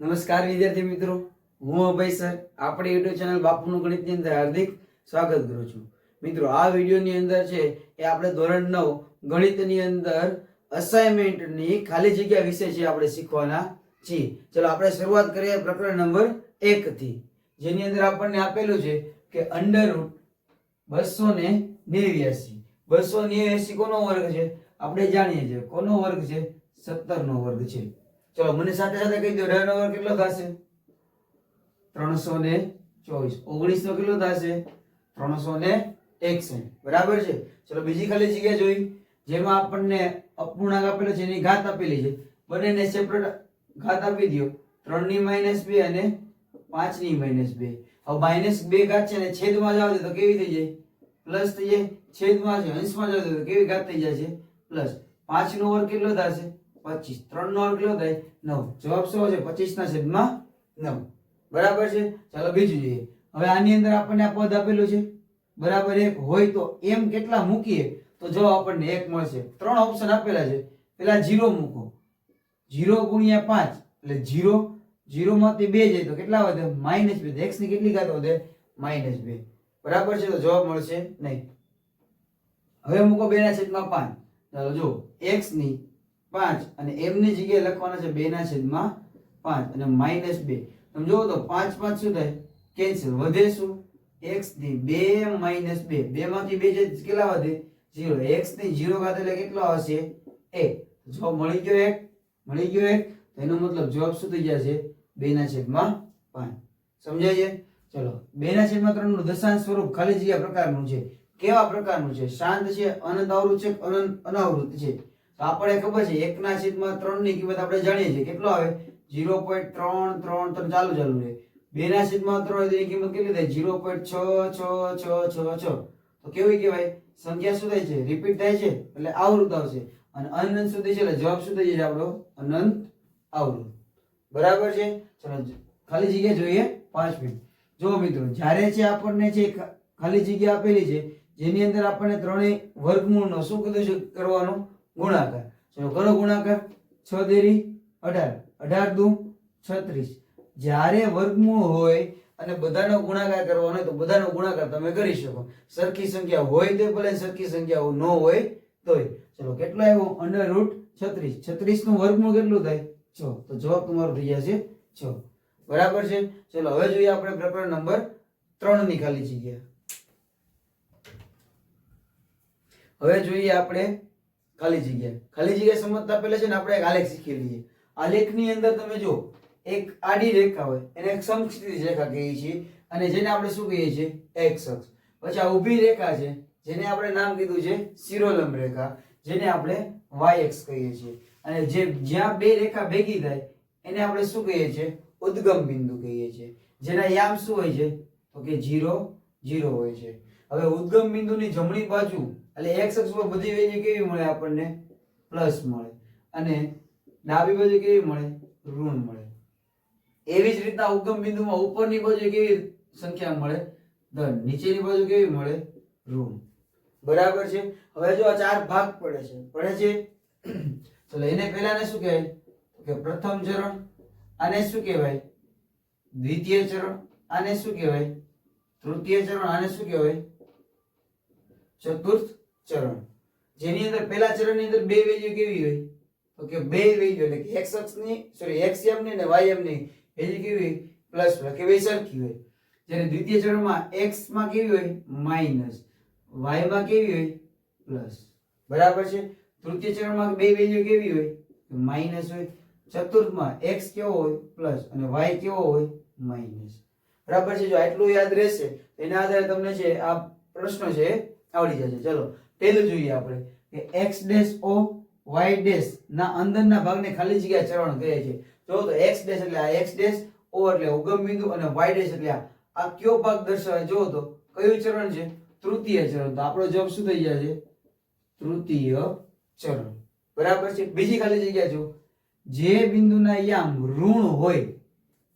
નમસ્કાર વિદ્યાર્થી મિત્રો. હું અભય સર. આપણી યુટ્યુબ ચેનલ બાપુનું ગણિતની અંદર હાર્દિક સ્વાગત કરું છું. મિત્રો, આ વિડીયોની અંદર છે એ આપણે ધોરણ નવ ગણિતની અંદર અસાઇનમેન્ટની ખાલી જગ્યા વિશે છે આપણે શીખવાના છીએ. ચલો, આપણે શરૂઆત કરીએ પ્રકરણ નંબર એકથી. જેની અંદર આપણને આપેલું છે કે અંડર રૂટ બસો ને નેવ્યાસી. બસો નેવ્યાસી કોનો વર્ગ છે? આપણે જાણીએ છીએ. કોનો વર્ગ છે? સત્તરનો વર્ગ છે. ચલો, મને સાથે સાથે કહી દો નો વર્ગ કેટલો થશે? ત્રણસો ને ચોવીસ. ઓગણીસ નો કેટલો થશે? ત્રણસો ને એકસઠ. બરાબર છે? ચલો, બીજી ખાલી જગ્યા જોઈ. જેમાં આપણને અપૂર્ણાંક આપેલો છે, એની ઘાત આપેલી છે. બંનેને સેપરેટ ઘાત આપી દો ત્રણની માઇનસ બે અને પાંચની માઇનસ બે. હવે માઇનસ બે ઘાત છે ને છેદમાં જાવ તો કેવી થઈ જાય? પ્લસ થઈ જાય, છેદમાં છે, અંશમાં જાવ તો કેવી ઘાત થઈ જાય છે? પ્લસ પાંચ નો વર્ગ કેટલો થશે? પચીસ. ત્રણ નો કેટલો થાય નવ. જવાબ શું છે પચીસ ના છેદમાં નવ. બરાબર છે? ચાલો બીજું જોઈએ. હવે આની અંદર આપણને આ પદ આપેલું છે. બરાબર એક હોય તો એમ કેટલા મૂકીએ? તો જવાબ આપણને એક મળશે. ત્રણ ઓપ્શન આપેલા છે. પેલા જીરો મૂકો. જીરો ગુણ્યા પાંચ. એટલે જીરો. જીરો માંથી બે જાય તો કેટલા વધે? માઇનસ બે. એક્સની કેટલી ઘાત વધે? માઇનસ બે. બરાબર છે? તો જવાબ મળશે નહીં. હવે મૂકો બે ના છેદમાં પાંચ. ચાલો જો એક્સની પાંચ. અને એમની જગ્યાએ લખવાના છે બે ના છેદમાં પાંચ અને માઇનસ બે. તમે જોવો તો પાંચ પાંચ શું થાય? કેન્સલ. વધે શું? એક્સની બે માઇનસ બે. બે માંથી બે જે કેટલા વધે? જીરો એક્સની જીરો ઘાત એટલે કેટલો આવશે? એક. જવાબ મળી ગયો એક? મળી ગયો એક? એનો મતલબ જવાબ શું થઈ જશે? બે ના છેદમાં પાંચ. સમજાય છે? ચલો. બે ના છેદમાં ત્રણનું દશાંશ સ્વરૂપ ખાલી જગ્યા પ્રકારનું છે. કેવા પ્રકારનું છે? શાંત છે, અનંત અવૃત છે અનંત અનાવૃત છે? તો આપણે ખબર છે એક ના છેદમાં ત્રણની કિંમત આપણે જાણીએ છીએ. કેટલો આવે? ઝીરો પોઈન્ટ ત્રણ ત્રણ ત્રણ ચાલુ ચાલુ રહે. બે ના છેદમાં ત્રણ એની કિંમત કેટલી થાય? ઝીરો પોઈન્ટ છ છ છ છ છ. તો કેવી કહેવાય? સંખ્યા શું થાય છે? રિપીટ થાય છે? એટલે આવૃત આવશે. અને અનંત સુધી છે એટલે જવાબ શું થઈ જશે આપણો? અનંત આવૃત. બરાબર છે? ચલો ખાલી જગ્યા જોઈએ પાંચ મિનિટ. જો મિત્રો, જ્યારે છે આપણને છે ખાલી જગ્યા આપેલી છે, જેની અંદર આપણને ત્રણેય વર્ગમૂળનો શું કીધું છે? કરવાનો? ગુણાકાર. ચલો, કરો ગુણાકાર. છ દેરી અઢાર. અઢાર દુ છત્રીસ. જ્યારે વર્ગમૂળ હોય અને બધાનો ગુણાકાર કરવાનો હોય તો બધાનો ગુણાકાર તમે કરી શકો. સરખી સંખ્યા હોય તો ભલે સરખી સંખ્યા ન હોય તોય. ચલો, કેટલો આવ્યો? અંડર રૂટ છત્રીસ. છત્રીસનું વર્ગમૂળ કેટલું થાય? છ. તો જવાબ તમારો થઈ જશે છ. બરાબર છે? ચલો, હવે જોઈએ આપણે પ્રકરણ નંબર ત્રણની ખાલી જગ્યા. હવે જોઈએ આપણે ખાલી જગ્યા. ખાલી જગ્યા સમજતા પહેલા છે ને આપણે એક આલેખ શીખી લઈએ. આલેખની અંદર તમે જો એક આડી રેખા હોય, એને એક સમક્ષિત રેખા કહીએ છીએ અને જેને આપણે શું કહીએ છીએ? એક્સ અક્ષ. પછી આ ઊભી રેખા છે, જેને આપણે નામ કીધું છે શિરોલંબ રેખા, જેને આપણે વાય એક્સ કહીએ છીએ. અને જે જ્યાં બે રેખા ભેગી થાય, એને આપણે શું કહીએ છીએ? ઉદ્ગમ બિંદુ કહીએ છીએ. જેના યામ શું હોય છે? તો કે જીરો જીરો હોય છે. હવે ઉદ્ગમ બિંદુની જમણી બાજુ એટલે એક્સ અક્ષ પર બધી વેલ્યુ કેવી મળે આપણને? પ્લસ મળે. અને ડાબી બાજુ કેવી મળે? ઋણ મળે. એવી જ રીતના ઉગમ બિંદુમાં ઉપરની બાજુ કેવી સંખ્યા મળે? ધન. નીચેની બાજુ કેવી મળે? ઋણ. બરાબર છે? હવે જો આ ચાર ભાગ પડે છે. પડે છે? તો એને પહેલાને શું કહેવાય? કે પ્રથમ ચરણ, આને શું કહેવાય? દ્વિતીય ચરણ, આને શું કહેવાય? તૃતીય ચરણ, આને શું કહેવાય? ચતુર્થ ચરણ. જેની અંદર પહેલા ચરણની અંદર બે વેલ્યુ કેવી હોય? તો કે બે વેલ્યુ, એટલે કે એક્સ અક્ષની સોરી એક્સ એમ ની અને વાય એમ ની વેલ્યુ કેવી હોય? પ્લસ કે બે સરખી હોય. જ્યારે દ્વિતીય ચરણમાં એક્સમાં કેવી હોય? માઇનસ વાયમાં કેવી હોય? પ્લસ. બરાબર છે? તૃતીય ચરણમાં બે વેલ્યુ કેવી હોય? માઇનસ હોય. ચતુર્થમાં એક્સ કેવો હોય? પ્લસ. અને વાય કેવો હોય? માઇનસ બરાબર છે? જો આટલું યાદ રહેશે એના આધારે તમને છે, આ પ્રશ્ન છે, આવડી જશે. ચલો. પહેલું જોઈએ આપણે કે x dash O y dash ના અંદરના ભાગને ખાલી જગ્યા ચરણ કહે છે. જો તો x ડેશ એટલે આ x ડેશ ઓ એટલે ઉગમ બિંદુ અને y ડેશ એટલે આ. કયો ભાગ દર્શાવે? જો તો કયું ચરણ છે? તૃતીય ચરણ. તો આપણો જવાબ શું થઈ જશે તૃતીય ચરણ. બરાબર છે? બીજી ખાલી જગ્યા જો જે બિંદુના યામ ઋણ હોય,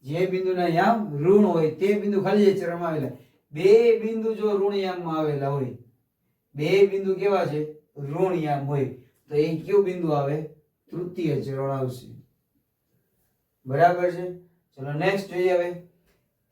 જે બિંદુના યામ ઋણ હોય, તે બિંદુ ખાલી જગ્યા ચરણમાં આવેલા. બે બિંદુ જો ઋણ યામમાં આવેલા હોય બે બિંદુ કેવા છે? ઋણ યામ હોય. તો એ કયું બિંદુ આવે? તૃતીય ચરણ આવશે બરાબર છે? ચલો નેક્સ્ટ જોઈએ હવે.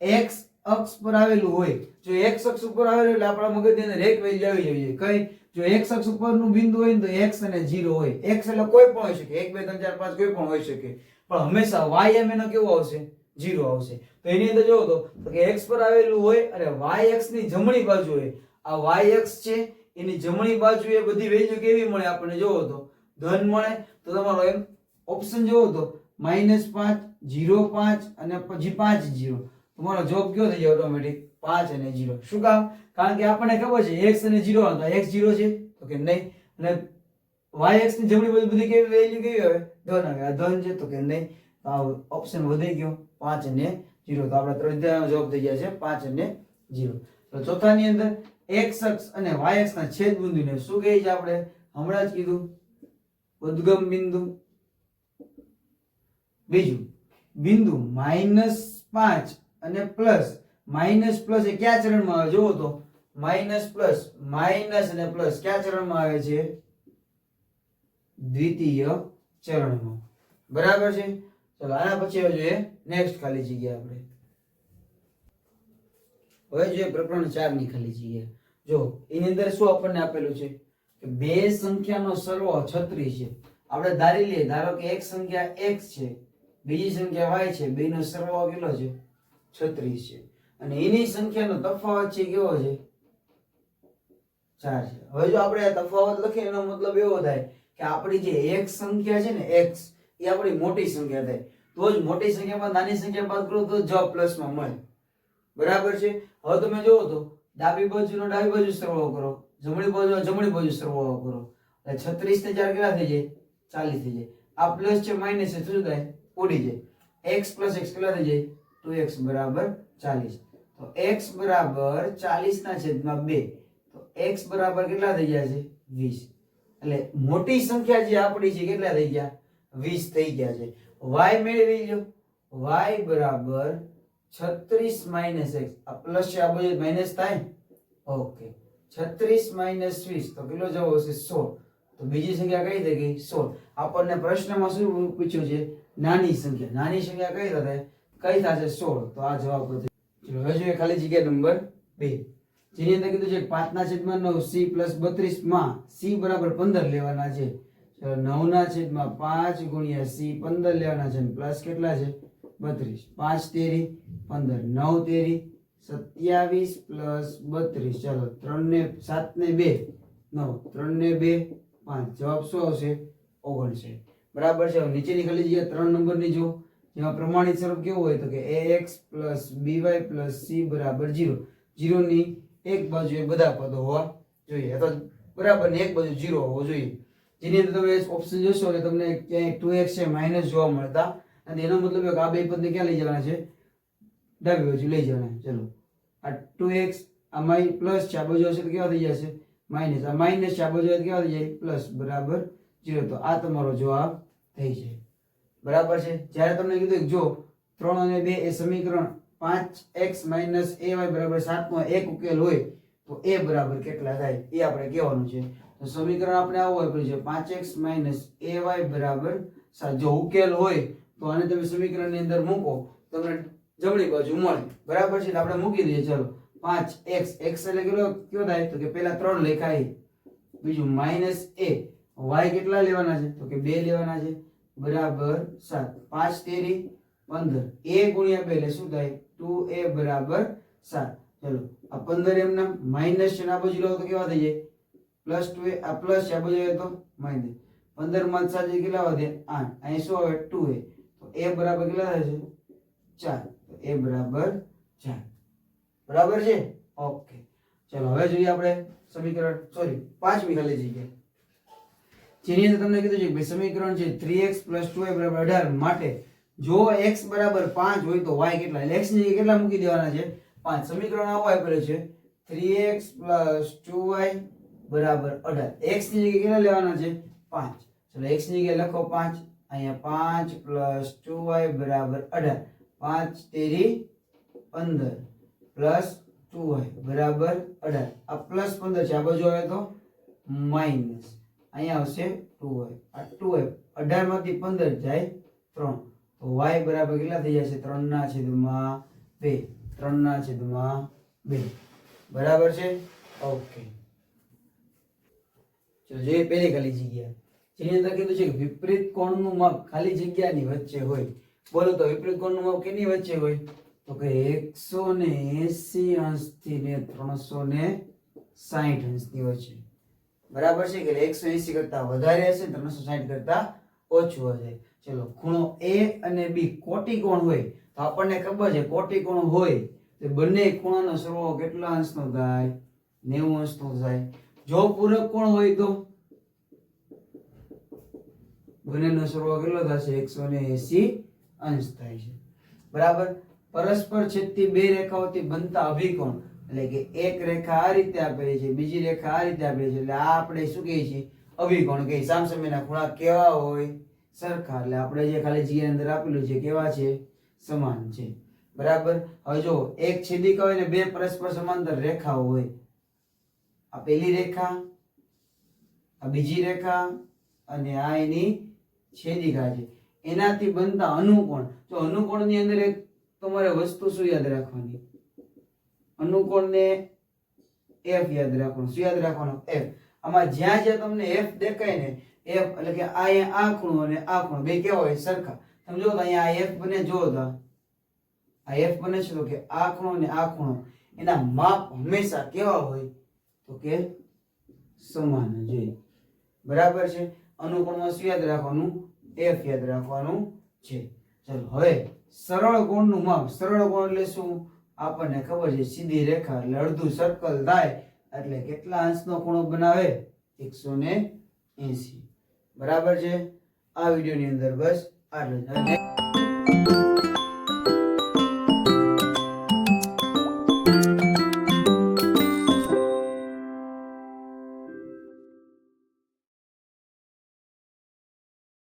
x અક્ષ પર આવેલું હોય. જો x અક્ષ ઉપર આવેલું એટલે આપણા મગજની અંદર એક વેલ્યુ આવી જોઈએ. કઈ? જો x અક્ષ ઉપરનું બિંદુ હોય ને તો x અને 0 હોય. x એટલે કોઈ પણ હોઈ શકે. 1 2 3 4 5 કોઈ પણ હોઈ શકે. પણ હંમેશા y એમ એનો કેવો આવશે? 0 આવશે. તો એની અંદર જોવો તો કે x પર આવેલું હોય અને y એક્સની જમણી બાજુ હોય. આ y એક્સ છે એની જમણી બાજુએ બધી વેલ્યુ કેવી મળે આપણને જોવો તો? ધન મળે તો તમારો એમ ઓપ્શન જોવો તો? માઇનસ પાંચ જીરો પાંચ અને પછી પાંચ જીરો તમારો જવાબ કયો થઈ જાય ઓટોમેટિક પાંચ અને જીરો શું કામ? કારણ કે આપણને ખબર છે એક્સ અને જીરો હતા. એક્સ જીરો છે? તો કે નહીં. અને વાય એક્સની જમણી બાજુ બધી કેવી વેલ્યુ કેવી આવે? ધન આવે. આ ધન છે તો કે નહીં. તો આ ઓપ્શન વધી ગયો. પાંચ અને જીરો તો આપણે ત્રણ જવાબ થઈ ગયા છે. પાંચ અને જીરો તો ચોથાની અંદર એક્સ અક્ષ અને વાય અક્ષ ના છેદ બિંદુને શું કહે છે આપણે? હમણાં જ કીધું. ઉદ્ગમ બિંદુ. બીજું, બિંદુ માઇનસ પાંચ અને પ્લસ. માઇનસ પ્લસ એ કયા ચરણમાં આવે? જુઓ તો. માઇનસ પ્લસ, માઇનસ અને પ્લસ કયા ચરણમાં આવે છે? દ્વિતીય ચરણમાં. બરાબર છે? ચલો, આના પછી હવે નેક્સ્ટ ખાલી જગ્યા આપણે. હવે જોઈએ પ્રકરણ ચારની ખાલી જગ્યા જો, એની અંદર શું આપણને આપેલું છે? કે બે સંખ્યાનો સરવાળો 36 છે. આપણે ધારી લઈએ, ધારો કે એક સંખ્યા x છે, બીજી સંખ્યા વાય છે, બેનો સરવાળો કેટલો છે? 36 છે. અને એની સંખ્યાનો તફાવત છે કેવો છે? ચાર છે. હવે જો આપણે આ તફાવત લખીએ, એનો મતલબ એવો થાય કે આપણી જે એક સંખ્યા છે ને એક્સ એ આપણી મોટી સંખ્યા થાય. તો જ મોટી સંખ્યામાં નાની સંખ્યા બાદ કરો તો જ પ્લસમાં મળે. બરાબર છે? હવે તમે જુઓ તો, ડાબી બાજુનો ડાબી બાજુ સરવાળો કરો, જમણી બાજુ જમણી બાજુ સરવાળો કરો. એટલે છત્રીસ ને ચાર કેટલા થઈ જાય? ચાલીસ થઈ જાય. આ પ્લસ છે માઇનસ છે, શું થાય? ઉડી જાય. એક્સ પ્લસ એક્સ કેટલા થઈ જાય? ટુ એક્સ બરાબર ચાલીસ. તો એક્સ બરાબર ચાલીસ ના છેદમાં બે. તો એક્સ બરાબર કેટલા થઈ ગયા છે? વીસ. એટલે મોટી સંખ્યા જે આપણી છે, કેટલા થઈ ગયા? વીસ થઈ ગયા છે. વાય મેળવી લો વાય બરાબર છત્રીસ માઇનસ એક્સ આ પ્લસ છે, આ બધું માઇનસ થાય? ઓકે છત્રીસ માઇનસ વીસ. તો કેટલો જવાબ હશે સોળ. તો બીજી સંખ્યા કઈ થઈ ગઈ? સોળ. આપણને પ્રશ્નમાં શું પૂછ્યું છે? નાની સંખ્યા. નાની સંખ્યા કઈ થશે? કઈ થશે? સોળ. તો આ જવાબ બધું હવે જોઈએ ખાલી જગ્યા નંબર બે. જેની અંદર કીધું છે પાંચ ના છેદમાં નવ, સી પ્લસ બત્રીસમાં સી બરાબર પંદર લેવાના છે. ચલો નવ ના છેદમાં પાંચ ગુણ્યા સી પંદર લેવાના છે પ્લસ કેટલા છે? બત્રીસ. પાંચ તેરી, પંદર. નવ તેરી, સત્યાવીસ પ્લસ બત્રીસ. ચાલો, ત્રણને, સાતને બે. નવ. ત્રણને બે, પાંચ. જવાબ શું આવશે? ઓગણસાઠ. બરાબર છે. નીચેની ખાલી જગ્યા ત્રણ નંબરની જો જેમાં પ્રમાણિત સ્વરૂપ કેવું હોય તો કે A x plus B Y plus C બરાબર જીરો જીરોની એક બાજુએ બધા પદો હોવા જોઈએ. અથવા બરાબર એક બાજુ જીરો હોવો જોઈએ. જેની અંદર તમે ઓપ્શન જોશો એટલે તમને ક્યાંય ટુ એક્સ છે માઇનસ જોવા મળતા અને એનો મતલબ આ બે પદને ક્યાં લઈ જવાના છે? ડાબી બાજુ લઈ જવાના ચલો. આ ટુ એક્સ આ માઈ પ્લસ આ બાજુ હશે તો કેવા થઈ જશે? માઇનસ. આ માઇનસ આ બાજુ કેવા થઈ જાય? પ્લસ. બરાબર? જીરો તો આ તમારો જવાબ થઈ જાય. બરાબર છે? જ્યારે તમને કીધું કે જો ત્રણ અને બે એ સમીકરણ પાંચ એક્સ માઇનસ એ બરાબર સાતમાં એક ઉકેલ હોય, તો એ બરાબર કેટલા થાય? એ આપણે કહેવાનું છે. તો સમીકરણ આપણે આવું હોય પડ્યું છે. પાંચ એક્સ માઇનસ એ બરાબર સાત. જો ઉકેલ હોય તો આને તમે સમીકરણની અંદર મૂકો, તમને જમણી બાજુ મળે. બરાબર છે? આપણે મૂકી દઈએ. ચલો. પાંચ એક્સ. એક્સ એટલે કેટલો? કયો થાય? તો કે પહેલા ત્રણ લેખાય બીજું માઇનસ એ. વાય કેટલા લેવાના છે? તો કે બે લેવાના છે. બરાબર સાત. પાંચ તેરી પંદર. એ ગુણ્યા બે એટલે શું થાય? ટુ એ બરાબર સાત. ચલો. આ પંદર એમના માઇનસ છે આ બાજુ લો તો કેવા થઈ જાય? Plus two A. આ પ્લસ છે, આ બાજુ તો માઇનસ. પંદરમાં સાત કેટલા વધે? આઠ. અહીં શું આવે? ટુ એ. એ બરાબર કેટલા છે? ચાર. એ બરાબર ચાર. બરાબર છે? ઓકે. ચલો, હવે જોઈએ આપણે સમીકરણ, સોરી, પાંચમી ખાલી જગ્યા. જેની અંદર તમને કીધું છે ભાઈ સમીકરણ છે થ્રી એક્સ પ્લસ ટુ બરાબર અઢાર. માટે જો એક્સ બરાબર પાંચ હોય તો વાય કેટલા? એટલે એક્સ જગ્યાએ કેટલા મૂકી દેવાના છે? પાંચ. સમીકરણ આવું આપેલું છે. Three x plus two y બરાબર અઢાર. એક્સની જગ્યાએ કેટલા લેવાના છે? પાંચ. ચલો, એક્સની જગ્યાએ લખો પાંચ. અહીંયા પાંચ પ્લસ ટુ વાય બરાબર અઢાર. પાંચ તેરી પંદર. પ્લસ ટુ વાય બરાબર અઢાર. આ પ્લસ પંદર છે. આ બાજુ આવે તો માઇનસ અહીંયા આવશે ટુ વાય. આ ટુ વાય અઢારમાંથી પંદર જાય ત્રણ. તો y બરાબર કેટલા થઈ જશે? ત્રણના છેદમાં બે. ત્રણના છેદમાં બે. બરાબર છે? ઓકે. ચલો, જોઈએ પહેલી ખાલી જગ્યા. જેની અંદર કીધું છે કે વિપરીત કોણનું માપ ખાલી જગ્યાની વચ્ચે હોય. બોલો તો વિપરીત કોણનું માપ કેની વચ્ચે હોય? તો કે એકસો ને એસી અંશથી ને ત્રણસો ને સાહીઠ અંશની વચ્ચે. બરાબર છે કે એકસો એસી કરતા વધારે હશે ત્રણસો સાહીઠ કરતા ઓછું હશે. ચલો, ખૂણો એ અને બી કોટી કોણ હોય? તો આપણને ખબર છે કોટી કોણ હોય તો બંને ખૂણાનો સરવાળો કેટલા અંશનો થાય? નેવું અંશનો થાય. જો પૂરક કોણ હોય તો? બંનેનો સરવાળો કેટલો થશે? એકસો ને એસી અંશ થાય છે. બરાબર? પરસ્પર છેદતી બે રેખાઓથી બનતા અભિકોણ. એટલે કે એક રેખા આ રીતે આપેલી છે, બીજી રેખા આ રીતે આપેલી છે. એટલે આ આપણે શું કહીએ છીએ? અભિકોણ કહીએ સામસામેના ખૂણા કેવા હોય? સરખા. એટલે આપણે જે ખાલી જી અંદર આપેલું છે, કેવા છે? સમાન છે. બરાબર? હવે જો એક છેદિકા હોય ને બે પરસ્પર સમાંતર રેખાઓ હોય. આ પેલી રેખા, આ બીજી રેખા અને આ એની છેદિકા છે. એનાથી બનતા અનુકોણ. તો અનુકોણની અંદર એક તમારે વસ્તુ શું યાદ રાખવાની? અનુકોણને એફ યાદ રાખવાનું. શું યાદ રાખવાનું? એફ આમાં જ્યાં જ્યાં તમને એફ દેખાય ને એફ એટલે કે આ આ ખૂણો અને આ ખૂણો. બે કેવા હોય? સરખા. તમે જો અહીંયા આ એફ બને જો તો. આ એફ બને છે તો કે આ ખૂણો અને આ ખૂણો. એના માપ હંમેશા કેવા હોય? તો કે સમાન જ હોય. બરાબર છે? અનુકોણમાં શું યાદ રાખવાનું? એફ યાદ રાખવાનું છે. ચલો, હવે સરળ ગુણનું માપ. સરળ ગુણ એટલે શું આપણને ખબર છે, સીધી રેખા એટલે અડધું સર્કલ થાય એટલે કેટલા અંશનો ખૂણો બનાવે? એકસો ને એસી બરાબર છે? આ વિડીયોની અંદર બસ આટલું